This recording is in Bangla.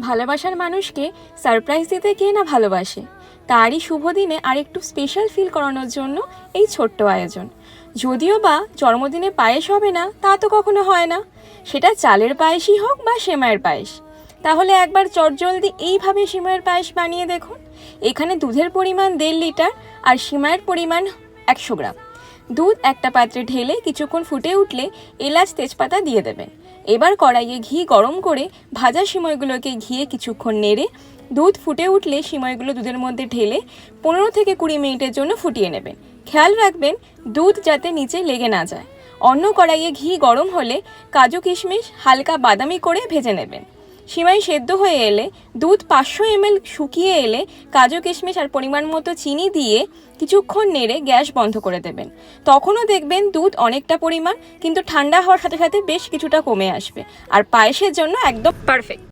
ভালোবাসার মানুষকে সারপ্রাইজ দিতে কে না ভালোবাসে? তারই শুভ দিনে আরেকটু স্পেশাল ফিল করানোর জন্য এই ছোট্ট আয়োজন। যদিও বা জন্মদিনে পায়েস হবে না, তা তো কখনো হয় না। সেটা চালের পায়েসই হোক বা সেমাইয়ের পায়েস। তাহলে একবার চটজলদি এইভাবে সিমাইয়ের পায়েস বানিয়ে দেখুন। এখানে দুধের পরিমাণ দেড় লিটার আর সিমাইয়ের পরিমাণ একশো গ্রাম। দুধ একটা পাত্রে ঢেলে কিছুক্ষণ ফুটে উঠলে এলাচ তেজপাতা দিয়ে দেবেন এবার কড়াইয়ে ঘি গরম করে ভাজা সিময়গুলোকে ঘিয়ে কিছুক্ষণ নেড়ে দুধ ফুটে উঠলে সিময়গুলো দুধের মধ্যে ঢেলে পনেরো থেকে কুড়ি মিনিটের জন্য ফুটিয়ে নেবেন। খেয়াল রাখবেন, দুধ যাতে নিচে লেগে না যায়। অন্য কড়াইয়ে ঘি গরম হলে কাজু কিশমিশ হালকা বাদামি করে ভেজে নেবেন। সিমাই সেদ্ধ হয়ে এলে, দুধ পাঁচশো এমএল শুকিয়ে এলে, কাজু কিশমিশ আর পরিমাণ মতো চিনি দিয়ে কিছুক্ষণ নেড়ে গ্যাস বন্ধ করে দেবেন। তখনও দেখবেন দুধ অনেকটা পরিমাণ, কিন্তু ঠান্ডা হওয়ার সাথে সাথে বেশ কিছুটা কমে আসবে। আর পায়েসের জন্য একদম পারফেক্ট